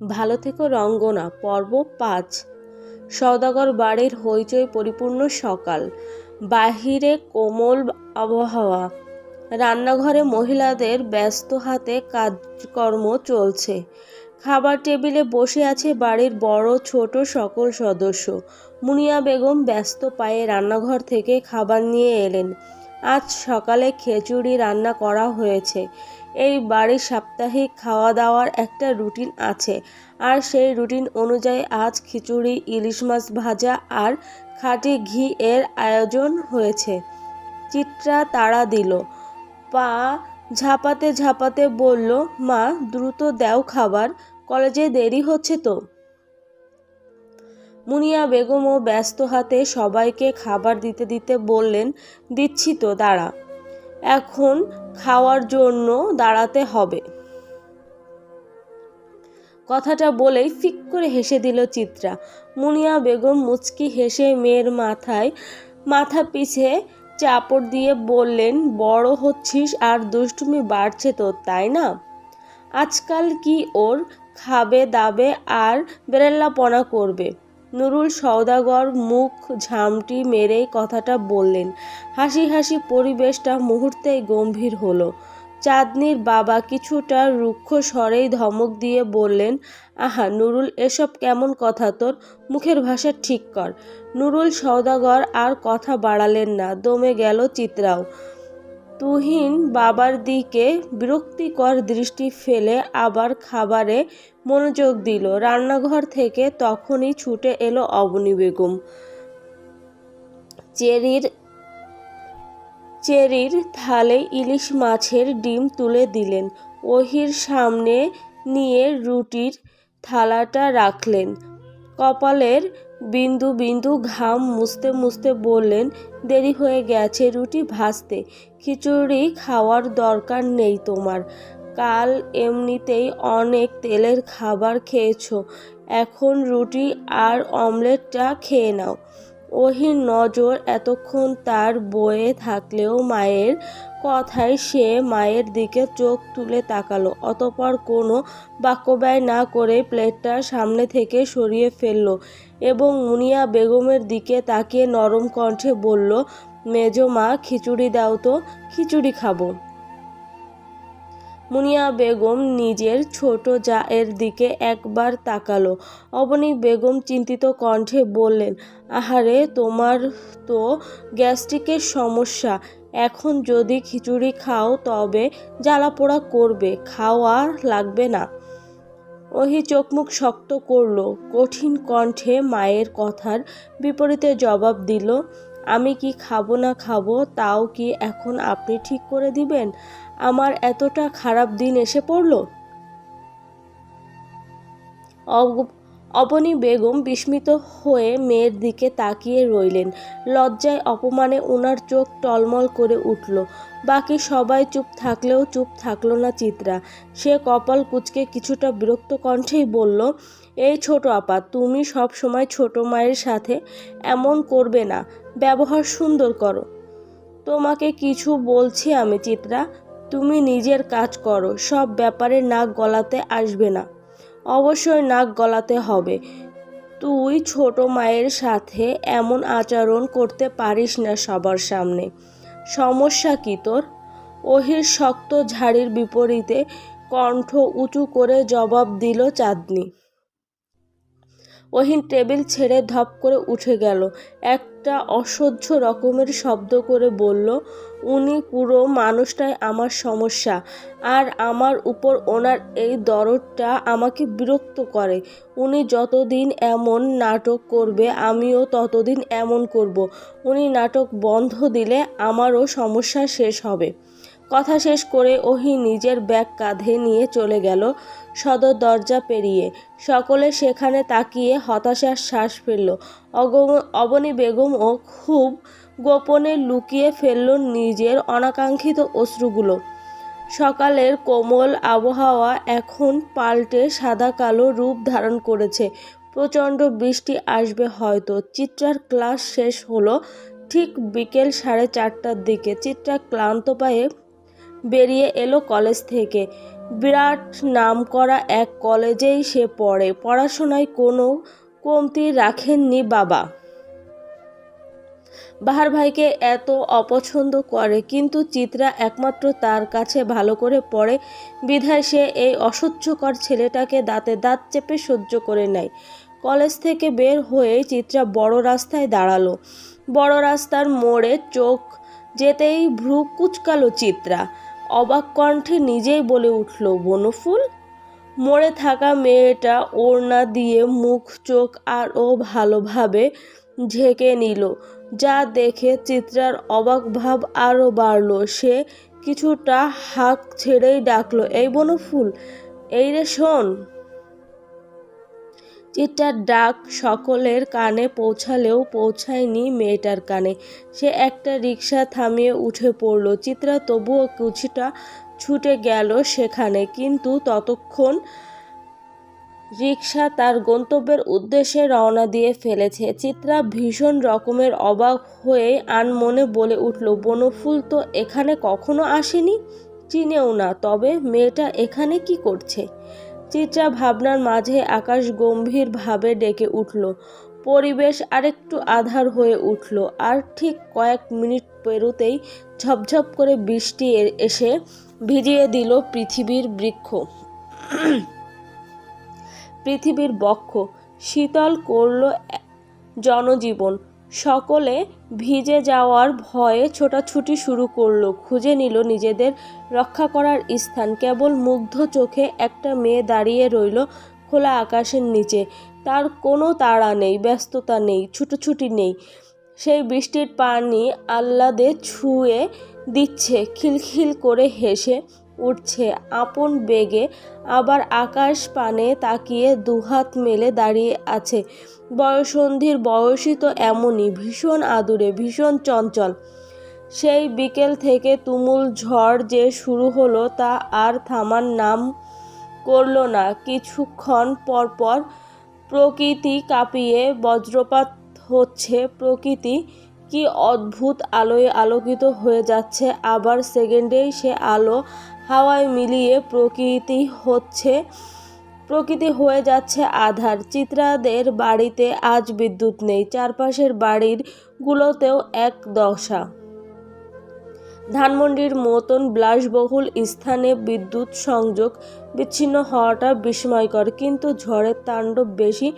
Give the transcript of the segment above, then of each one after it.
ভালো থেকো রঙ্গনা, পর্ব পাঁচ। সওদাগর বাড়ির হইচই পরিপূর্ণ সকাল। বাহিরে কোমল আবহাওয়া। রান্নাঘরে মহিলাদের ব্যস্ত হাতে কাজকর্ম চলছে। খাবার টেবিলে বসে আছে বাড়ির বড়, ছোট সকল সদস্য। মুনিয়া বেগম ব্যস্ত পায়ে রান্নাঘর থেকে খাবার নিয়ে এলেন। আজ সকালে খিচুড়ি রান্না করা হয়েছে। এই বাড়ির সাপ্তাহিক খাওয়া দাওয়ার একটা রুটিন আছে। আর সেই রুটিন অনুযায়ী আজ খিচুড়ি, ইলিশ মাছ ভাজা আর খাঁটি ঘি এর আয়োজন হয়েছে। চিত্রা তাড়া দিল। পা ঝাপাতে ঝাপাতে বলল, মা, দ্রুত দাও খাবার, কলেজে দেরি হচ্ছে তো? মুনিয়া বেগমও ব্যস্ত হাতে সবাইকে খাবার দিতে দিতে বললেন, দিচ্ছি তো, দাঁড়া। এখন খাওয়ার জন্য দাঁড়াতে হবে। কথাটা বলেই ফিক করে হেসে দিল চিত্রা। মুনিয়া বেগম মুচকি হেসে মেয়ের মাথায়, মাথা পিছে চাপড় দিয়ে বললেন, বড় হচ্ছিস আর দুষ্টুমি বাড়ছে তো তাই না? আজকাল কি ওর খাবে দাবে আর বেরেল্লাপনা করবে? নুরুল সওদাগর মুখ ঝামটি মেরেই কথাটা বললেন। হাসি হাসি পরিবেশটা মুহূর্তেই গম্ভীর হলো। চাঁদনির বাবা কিছুটা রুক্ষ স্বরেই ধমক দিয়ে বললেন, আহা, নুরুল, এসব কেমন কথা তোর? মুখের ভাষা ঠিক কর। নুরুল সওদাগর আর কথা বাড়ালেন না। দমে গেল চিত্রাও। তুহিন বাবার দিকে বিরক্তিকর দৃষ্টি ফেলে আবার খাবারে মনোযোগ দিল। রান্নাঘর থেকে তখনই ছুটে এলো অবনী বেগম। চেরির চেরির থালে ইলিশ মাছের ডিম তুলে দিলেন। ওহির সামনে নিয়ে রুটির থালাটা রাখলেন। কপালের বিন্দু বিন্দু ঘাম মুছতে মুছতে বললেন, দেরি হয়ে গেছে রুটি ভাজতে। খিচুড়ি খাওয়ার দরকার নেই তোমার। কাল এমনিতেই অনেক তেলের খাবার খেয়েছো। এখন রুটি আর অমলেটটা খেয়ে নাও। ওহির নজর এতক্ষণ তার বয়ে থাকলেও মায়ের কথায় সে মায়ের দিকে চোখ তুলে তাকালো, অতপর কোনো বাক্যব্যয় না করে প্লেটটা সামনে থেকে সরিয়ে ফেলল এবং মুনিয়া বেগমের দিকে তাকিয়ে নরম কণ্ঠে বলল, মেজো মা, খিচুড়ি দাও তো, খিচুড়ি খাব। মুনিয়া বেগম নিজের ছোট জায়ের দিকে একবার তাকালো। অবনী বেগম চিন্তিত কণ্ঠে বললেন আহারে, তোমার তো গ্যাস্ট্রিকের সমস্যা। এখন যদি খিচুড়ি খাও, তবে জ্বালাপোড়া করবে, খাওয়া লাগবে না। ওহি চোখ মুখ শক্ত করল, কঠিন কণ্ঠে মায়ের কথার বিপরীতে জবাব দিল, আমি কি খাব না খাব, তাও কি এখন আপনি ঠিক করে দিবেন? আমার এতটা খারাপ দিন এসে পড়ল? অবনী বেগম বিস্মিত হয়ে মেয়ের দিকে তাকিয়ে রইলেন। লজ্জায় অপমানে ওনার চোখ টলমল করে উঠল। বাকি সবাই চুপ থাকলেও চুপ থাকল না চিত্রা। সে কপাল কুচকে কিছুটা বিরক্ত কণ্ঠেই বলল, এই ছোট আপা, তুমি সব সময় ছোট মায়ের সাথে এমন করবে না। ব্যবহার সুন্দর করো। তোমাকে কিছু বলছি আমি, চিত্রা। তুমি নিজের কাজ করো। সব ব্যাপারে নাক গলাতে আসবে না। অবশ্যই নাক গলাতে হবে। তুই ছোট মায়ের সাথে এমন আচরণ করতে পারিস না সবার সামনে। সমস্যা কি তোর? ওহির শক্ত ঝাড়ির বিপরীতে কণ্ঠ উঁচু করে জবাব দিল চাঁদনি। ওহিন টেবিল ছেড়ে ধপ করে উঠে গেল। একটা অসহ্য রকমের শব্দ করে বলল, উনি পুরো মানুষটাই আমার সমস্যা। আর আমার উপর ওনার এই দরদটা আমাকে বিরক্ত করে। উনি যতদিন এমন নাটক করবে, আমিও ততদিন এমন করব। উনি নাটক বন্ধ দিলে আমারও সমস্যা শেষ হবে। কথা শেষ করে ওহি নিজের ব্যাগ কাঁধে নিয়ে চলে গেল। সদর দরজা পেরিয়ে। সকলে সেখানে তাকিয়ে হতাশার শ্বাস ফেলল। অবনী বেগমও খুব গোপনে লুকিয়ে ফেলল নিজের অনাকাঙ্ক্ষিত অশ্রুগুলো। সকালের কোমল আবহাওয়া এখন পাল্টে সাদা কালো রূপ ধারণ করেছে। প্রচণ্ড বৃষ্টি আসবে হয়তো। চিত্রার ক্লাস শেষ হলো ঠিক বিকেল সাড়ে চারটার দিকে। চিত্রা ক্লান্ত পায়ে বেরিয়ে এলো কলেজ থেকে। বিরাট নাম করা এক কলেজেই সে পড়ে। পড়াশোনায় কোনো কমতি রাখেননি বাবা। বাহার ভাইকে এত অপছন্দ করে, কিন্তু চিত্রা একমাত্র তার কাছে ভালো করে পড়ে। বিধায় সে এই অসহ্যকর ছেলেটাকে দাঁতে দাঁত চেপে সহ্য করে নেয়। কলেজ থেকে বের হয়ে চিত্রা বড় রাস্তায় দাঁড়াল। বড় রাস্তার মোড়ে চোখ যেতেই ভ্রু কুচকালো চিত্রা। অবাক কণ্ঠে নিজেই বলে উঠল, বনফুল, মরে থাকা মেয়েটা ওড়না দিয়ে মুখ, চোখ আরও ভালোভাবে ঝেঁকে নিল। যা দেখে চিত্রার অবাক ভাব আরও বাড়ল। সে কিছুটা হাঁক ছেড়েই ডাকলো, এই বনফুল, এই রে শোন। চিত্রার ডাক সকলের কানে পৌঁছালেও পৌঁছায়নি মেয়েটার কানে। সে একটা রিক্সা থামিয়ে উঠে পড়ল। চিত্রা তবুও কিছুটা ছুটে গেল সেখানে, কিন্তু ততক্ষণ রিক্সা তার গন্তব্যের উদ্দেশ্যে রওনা দিয়ে ফেলেছে। চিত্রা ভীষণ রকমের অবাক হয়ে আনমনে বলে উঠল, বনফুল তো এখানে কখনো আসেনি? চিনেও না, তবে মেয়েটা এখানে কি করছে? চিত্রা ভাবনার মাঝে আকাশ গম্ভীরভাবে ডেকে উঠল। পরিবেশ আরেকটু আধার হয়ে উঠল আর ঠিক কয়েক মিনিট পেরোতেই ঝপঝপ করে বৃষ্টি এসে ভিজিয়ে দিল পৃথিবীর বৃক্ষ। পৃথিবীর বক্ষ। শীতল করল জনজীবন। সকলে ভিজে যাওয়ার ভয়ে ছোটাছুটি শুরু করল, খুঁজে নিল নিজেদের রক্ষা করার স্থান। কেবল মুগ্ধ চোখে একটা মেয়ে দাঁড়িয়ে রইল খোলা আকাশের নিচে। তার কোনো তাড়া নেই, ব্যস্ততা নেই, ছুটোছুটি নেই। সেই বৃষ্টির পানি আহ্লাদে ছুঁয়ে দিচ্ছে, খিলখিল করে হেসে উঠছে। আপন বেগে আবার আকাশ পানে তাকিয়ে দুহাত মেলে দাঁড়িয়ে আছে। বয়সন্ধির বয়সই তো এমনই, ভীষণ আদুরে, ভীষণ চঞ্চল। সেই বিকেল থেকে তুমুল ঝড় যে শুরু হলো তা আর থামার নাম করল না। কিছুক্ষণ পরপর প্রকৃতি কাঁপিয়ে বজ্রপাত হচ্ছে। প্রকৃতি কি অদ্ভুত আলোয় আলোকিত হয়ে যাচ্ছে। আবার সেকেন্ডেই সে আলো হাওয়ায় মিলিয়ে প্রকৃতি হচ্ছে, প্রকৃতি হয়ে যাচ্ছে আধার। চিত্রাদের বাড়িতে আজ বিদ্যুৎ নেই, চারপাশের বাড়ির গুলোতেও এক দশা। ধানমন্ডির মতন বিলাসবহুল স্থানে বিদ্যুৎ সংযোগ বিচ্ছিন্ন হওয়াটা বিস্ময়কর, কিন্তু ঝড়ের তাণ্ডব বেশি।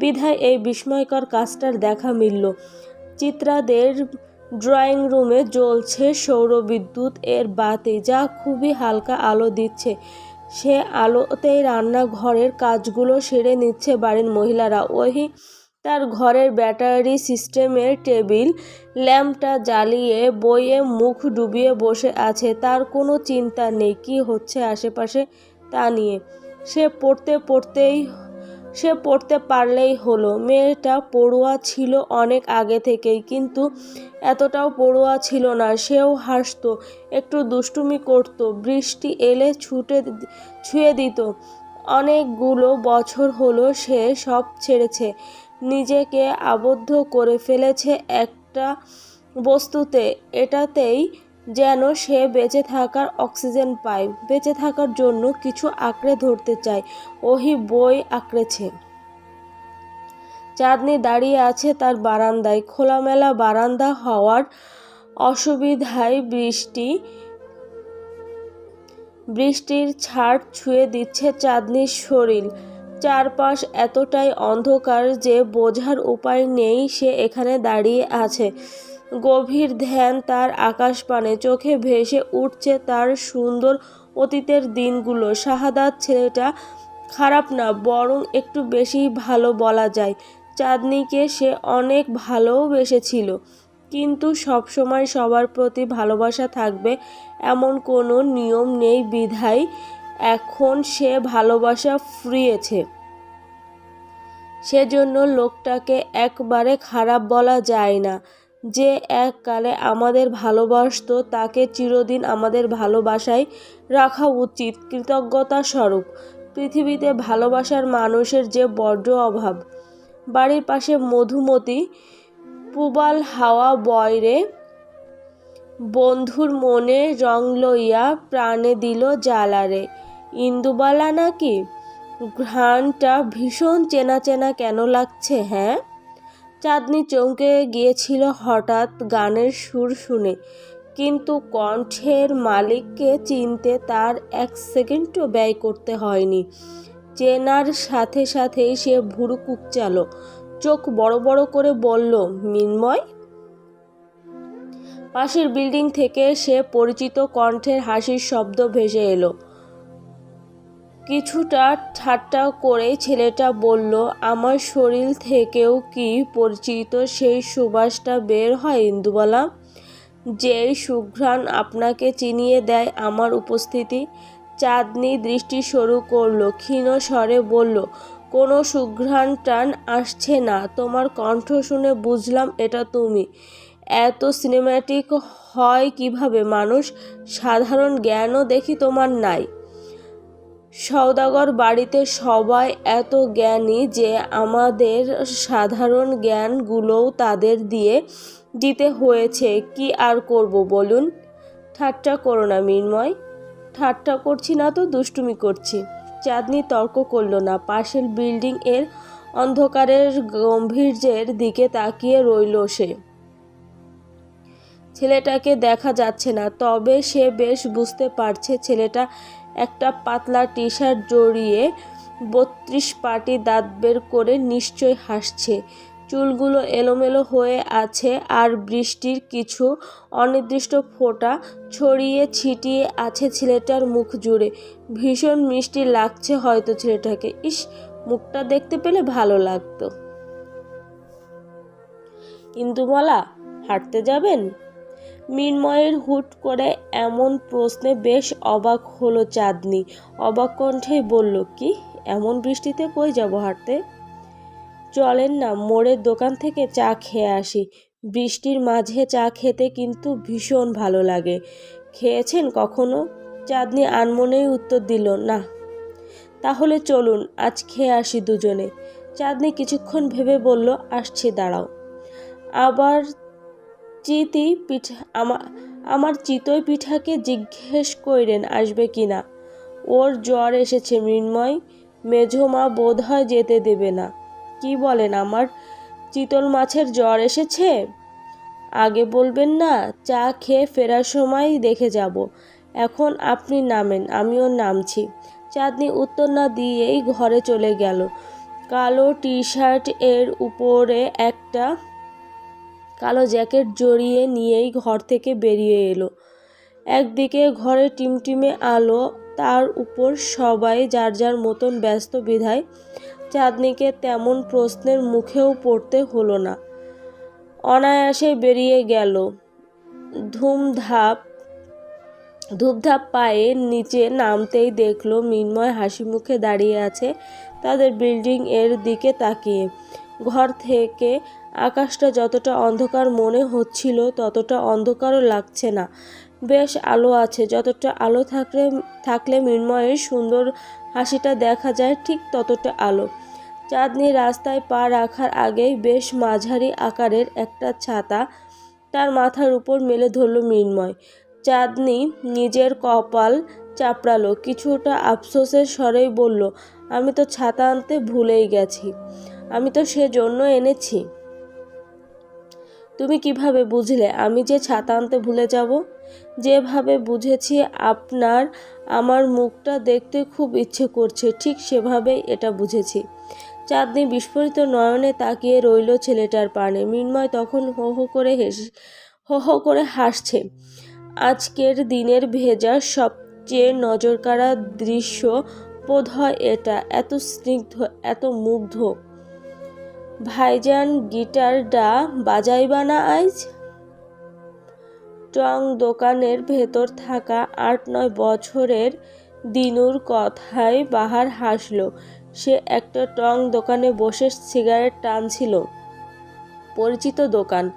বিধায় এই বিস্ময়কর কাজটার দেখা মিলল। চিত্রাদের ড্রয়িং রুমে জ্বলছে সৌরবিদ্যুৎ। এর বাতি যা খুবই হালকা আলো দিচ্ছে। সে আলোতেই রান্নাঘরের কাজগুলো সেরে নিচ্ছে বাড়ির মহিলারা। ওই তার ঘরের ব্যাটারি সিস্টেমের টেবিল, ল্যাম্পটা জ্বালিয়ে বইয়ে মুখ ডুবিয়ে বসে আছে। তার কোনো চিন্তা নেই, কি হচ্ছে আশেপাশে তা নিয়ে। সে পড়তে পড়তেই সে পড়তে পারলেই হলো। মেয়েটা পড়ুয়া ছিল অনেক আগে থেকেই, কিন্তু এতটাও পড়ুয়া ছিল না। সেও হাসতো, একটু দুষ্টুমি করত, বৃষ্টি এলে ছুটে ছুঁয়ে দিত। অনেকগুলো বছর হলো সে সব ছেড়েছে, নিজেকে আবদ্ধ করে ফেলেছে একটা বস্তুতে। এটাতেই যেন সে বেঁচে থাকার অক্সিজেন পায়, বেঁচে থাকার জন্য কিছু আঁকড়ে ধরতে চায়। ওহি বই আঁকড়েছে। চাঁদনি দাঁড়িয়ে আছে তার বারান্দায়। খোলামেলা বারান্দা হওয়ার অসুবিধায় বৃষ্টি, বৃষ্টির ছাড় ছুঁয়ে দিচ্ছে চাঁদনির শরীর। চারপাশ এতটাই অন্ধকার যে বোঝার উপায় নেই সে এখানে দাঁড়িয়ে আছে। গভীর ধ্যান তার আকাশপানে, চোখে ভেসে উঠছে তার সুন্দর অতীতের দিনগুলো। শাহাদাত ছেলেটা খারাপ না, বরং একটু বেশি ভালো বলা যায়। চাঁদনিকে সে অনেক ভালোবেসেছিল কিন্তু সবসময় সবার প্রতি ভালোবাসা থাকবে এমন কোনো নিয়ম নেই বিধায় এখন সে ভালোবাসা ফুরিয়েছে। সেজন্য লোকটাকে একবারে খারাপ বলা যায় না। যে এককালে আমাদের ভালোবাসত, তাকে চিরদিন আমাদের ভালোবাসায় রাখা উচিত। কৃতজ্ঞতা স্বরূপ। পৃথিবীতে ভালোবাসার মানুষের যে বড্ড অভাব। বাড়ির পাশে মধুমতি, পুবাল হাওয়া বয়রে বন্ধুর মনে রং লইয়া প্রাণে দিল জ্বালারে। ইন্দুবালা নাকি? ঘ্রাণটা ভীষণ চেনা চেনা কেন লাগছে হ্যাঁ? চাঁদনি চমকে গিয়েছিল হঠাৎ গানের সুর শুনে। কিন্তু কণ্ঠের মালিককে চিনতে তার এক সেকেন্ডও ব্যয় করতে হয়নি। চেনার সাথে সাথেই সে ভুরু কুকচালো চোখ বড় বড় করে বলল, মিনময়? পাশের বিল্ডিং থেকে সে পরিচিত কণ্ঠের হাসির শব্দ ভেসে এলো। কিছুটা ঠাট্টা করে ছেলেটা বলল, আমার শরীর থেকেও কি পরিচিত সেই সুবাসটা বের হয়, ইন্দুবালা? যেই সুঘ্রাণ আপনাকে চিনিয়ে দেয় আমার উপস্থিতি। চাঁদনি দৃষ্টি শুরু করল, ক্ষীণ স্বরে বলল, কোনো সুঘ্রাণ টান আসছে না, তোমার কণ্ঠ শুনে বুঝলাম এটা তুমি। এত সিনেম্যাটিক হয় কীভাবে, মানুষ? সাধারণ জ্ঞানও দেখি তোমার নাই। সওদাগর বাড়িতে সবাই এত জ্ঞানী যে আমাদের সাধারণ জ্ঞানগুলোও তাদের দিয়ে দিতে হয়েছে। কি আর করব বলুন? ঠাট্টা করো না মিনময়। ঠাট্টা করছি না তো দুষ্টুমি করছি। চাঁদনি তর্ক করল না। পাশের বিল্ডিং এর অন্ধকারের গম্ভীর্যের দিকে তাকিয়ে রইল সে। ছেলেটাকে দেখা যাচ্ছে না, তবে সে বেশ বুঝতে পারছে ছেলেটা একটা পাতলা টি শার্ট জড়িয়ে বত্রিশ পাটি দাঁত বের করে নিশ্চয় হাসছে। চুলগুলো এলোমেলো হয়ে আছে আর বৃষ্টির কিছু অনির্দিষ্ট ফোঁটা ছড়িয়ে ছিটিয়ে আছে ছেলেটার মুখ জুড়ে। ভীষণ মিষ্টি লাগছে হয়তো ছেলেটাকে। ইস, মুখটা দেখতে পেলে ভালো লাগতো। ইন্দুমালা, হাঁটতে যাবেন? মিনময়ের হুট করে এমন প্রশ্নে বেশ অবাক হলো চাঁদনি। অবাক কণ্ঠেই বলল, কি? এমন বৃষ্টিতে কই যাব হাঁটতে? চলেন না, মোড়ের দোকান থেকে চা খেয়ে আসি। বৃষ্টির মাঝে চা খেতে কিন্তু ভীষণ ভালো লাগে। খেয়েছেন কখনো? চাঁদনি আনমনেই উত্তর দিল, না। তাহলে চলুন, আজ খেয়ে আসি দুজনে। চাঁদনি কিছুক্ষণ ভেবে বলল, আসছি, দাঁড়াও। আবার চিতি পিঠা আমার চিতই পিঠাকে জিজ্ঞেস কইরেন আসবে কি না? ওর জ্বর এসেছে মৃন্ময় মেঝো মা বোধ হয় যেতে দেবে না। কি বলেন আমার? চিতল মাছের জ্বর এসেছে? আগে বলবেন না, চা খেয়ে ফেরার সময় দেখে যাব। এখন আপনি নামেন, আমিও নামছি। চাঁদনি উত্তর না দিয়েই ঘরে চলে গেল। কালো টি শার্ট এর উপরে একটা কালো জ্যাকেট জড়িয়ে নিয়েই ঘর থেকে বেরিয়ে এলো। একদিকে ঘরে টিমটিমে আলো, তার উপর সবাই যার যার মতন ব্যস্ত বিধায়, চাঁদনিকে তেমন প্রশ্নের মুখেও পড়তে হলো না। অনায়াসে বেরিয়ে গেল। ধুমধাপ, ধূপধাপ পায়ে নিচে নামতেই দেখল মিনময় হাসি মুখে দাঁড়িয়ে আছে তাদের বিল্ডিং এর দিকে তাকিয়ে। ঘর থেকে আকাশটা যতটা অন্ধকার মনে হচ্ছিল, ততটা অন্ধকারও লাগছে না। বেশ আলো আছে, যতটা আলো থাকলে থাকলে মৃন্ময়ের সুন্দর হাসিটা দেখা যায়, ঠিক ততটা আলো। চাঁদনি রাস্তায় পা রাখার আগেই বেশ মাঝারি আকারের একটা ছাতা তার মাথার উপর মেলে ধরল মৃন্ময়। চাঁদনি নিজের কপাল চাপড়ালো, কিছুটা আফসোসের স্বরেই বলল, আমি তো ছাতা আনতে ভুলেই গেছি। আমি তো সেজন্য এনেছি। তুমি কীভাবে বুঝলে আমি যে ছাতা আনতে ভুলে যাব? যেভাবে বুঝেছি আপনার, আমার মুখটা দেখতে খুব ইচ্ছে করছে, ঠিক সেভাবেই এটা বুঝেছি। চাঁদনি বিস্ফোরিত নয়নে তাকিয়ে রইল ছেলেটার পানে। মৃন্ময় তখন হো হো করে হেসে, হো হো করে হাসছে। আজকের দিনের ভেজা সবচেয়ে নজরকাড়া দৃশ্য বোধ হয় এটা। এত স্নিগ্ধ, এত মুগ্ধ। ভাইজান গিটারটা বাজাইবা না আইজ? টং দোকানের ভেতর থাকা আট নয় বছরের দিনুর কথায় বাহার হাসল। সে একটা টং দোকানে বসে সিগারেট টানছিল। পরিচিত দোকান।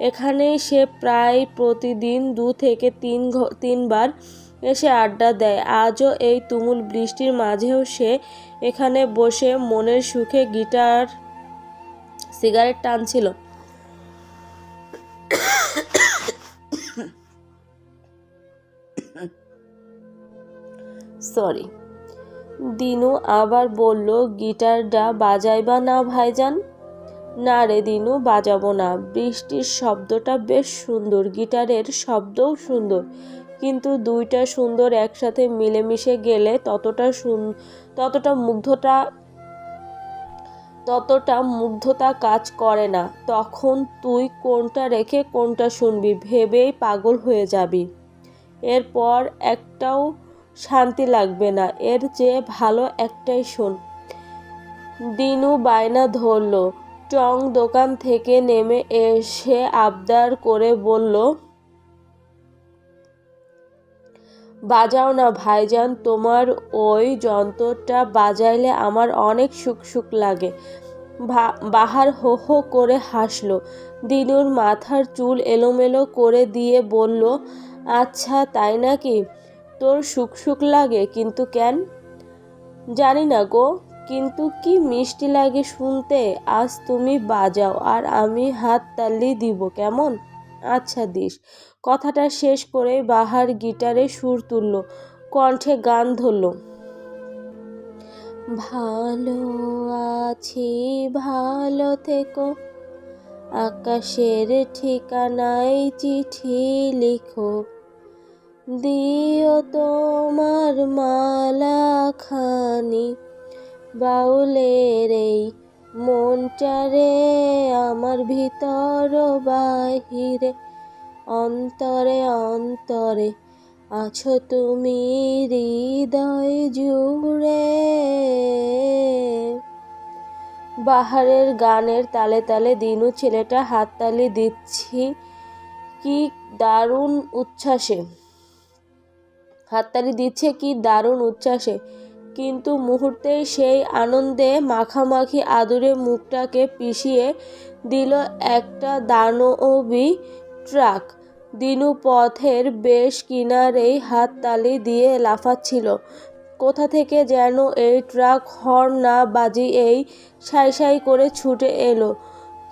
এখানে সে প্রায় প্রতিদিন দু থেকে তিন তিনবার এসে আড্ডা দেয়। আজও এই তুমুল বৃষ্টির মাঝেও সে এখানে বসে মনের সুখে গিটার সিগারেট টানছিল। সরি। দিনু আবার বলল, গিটারটা বাজাইবা না ভাইজান? না রে দিনু, বাজাবো না। বৃষ্টির শব্দটা বেশ সুন্দর, গিটারের শব্দও সুন্দর। কিন্তু দুইটা সুন্দর একসাথে মিলেমিশে গেলে ততটা সুন ততটা মুগ্ধতা ততটা মুগ্ধতা কাজ করে না। তখন তুই কোনটা রেখে কোনটা শুনবি, ভেবেই পাগল হয়ে যাবি। এরপর একটাও শান্তি লাগবে না। এর চেয়ে ভালো একটাই শোন। দিনু বায়না ধরল। টং দোকান থেকে নেমে এসে আবদার করে বলল বাজাও না ভাইজান, তোমার ওই যন্ত্রটা বাজাইলে আমার অনেক সুখ সুখ লাগে বাহার হো হো করে হাসলো। দিনুর মাথার চুল এলোমেলো করে দিয়ে বলল আচ্ছা তাই নাকি? তোর সুখ সুখ লাগে কিন্তু কেন? জানি না গো, কিন্তু কি মিষ্টি লাগে শুনতে? আজ তুমি বাজাও, আর আমি হাত তালি দিব, কেমন? আচ্ছা দিস কথাটা শেষ করে বাহার গিটারে সুর তুলল, কণ্ঠে গান ধরল। ভালো আছি, ভালো থেকো, আকাশের ঠিকানায় চিঠি লিখো, দিও তোমার মালা খানি বাউলের এই মনটারে আমার ভিতর বাহিরে। অন্তরে অন্তরে আছো তুমি হৃদয় জুড়ে। বাহারের গানের তালে তালে দিনু ছেলেটা হাততালি দিচ্ছি। কি দারুণ উচ্ছ্বাসে। হাততালি দিচ্ছে কি দারুণ উচ্ছ্বাসে। কিন্তু মুহূর্তেই সেই আনন্দে মাখামাখি আদুরে মুখটাকে পিষিয়ে দিল একটা দানবী ট্রাক। দিনু পথের বেশ কিনারেই হাততালি দিয়ে লাফাচ্ছিল। কোথা থেকে যেন এই ট্রাক হর্ন না বাজিয়েই সাই সাই করে ছুটে এলো।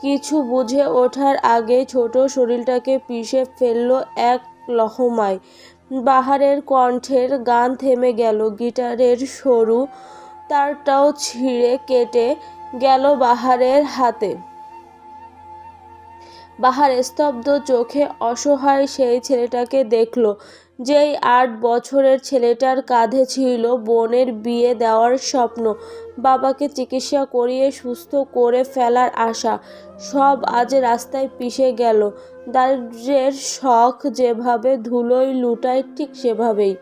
কিছু বুঝে ওঠার আগে ছোট শরীরটাকে পিষে ফেলল এক লহমায়। বাহারের কণ্ঠের গান থেমে গেল, গিটারের সরু তারটাও ছিঁড়ে কেটে গেল বাহারের হাতে। বাহার স্তব্ধ চোখে অসহায় সেই ছেলেটাকে দেখল, যেই আট বছরের ছেলেটার কাঁধে ছিল বোনের বিয়ে দেওয়ার স্বপ্ন। বাবাকে চিকিৎসা করিয়ে সুস্থ করে ফেলার আশা। সব আজ রাস্তায় পিষে গেল। দারিদ্র্যের শখ যেভাবে ধুলোয় লুটায় ঠিক সেভাবেই।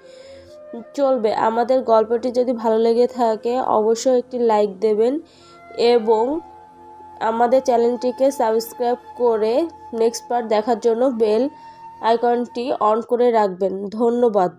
চলবে, আমাদের গল্পটি যদি ভালো লেগে থাকে অবশ্যই একটি লাইক দেবেন এবং আমাদের চ্যানেলটিকে সাবস্ক্রাইব করে নেক্সট পার্ট দেখার জন্য বেল আইকনটি অন করে রাখবেন। ধন্যবাদ।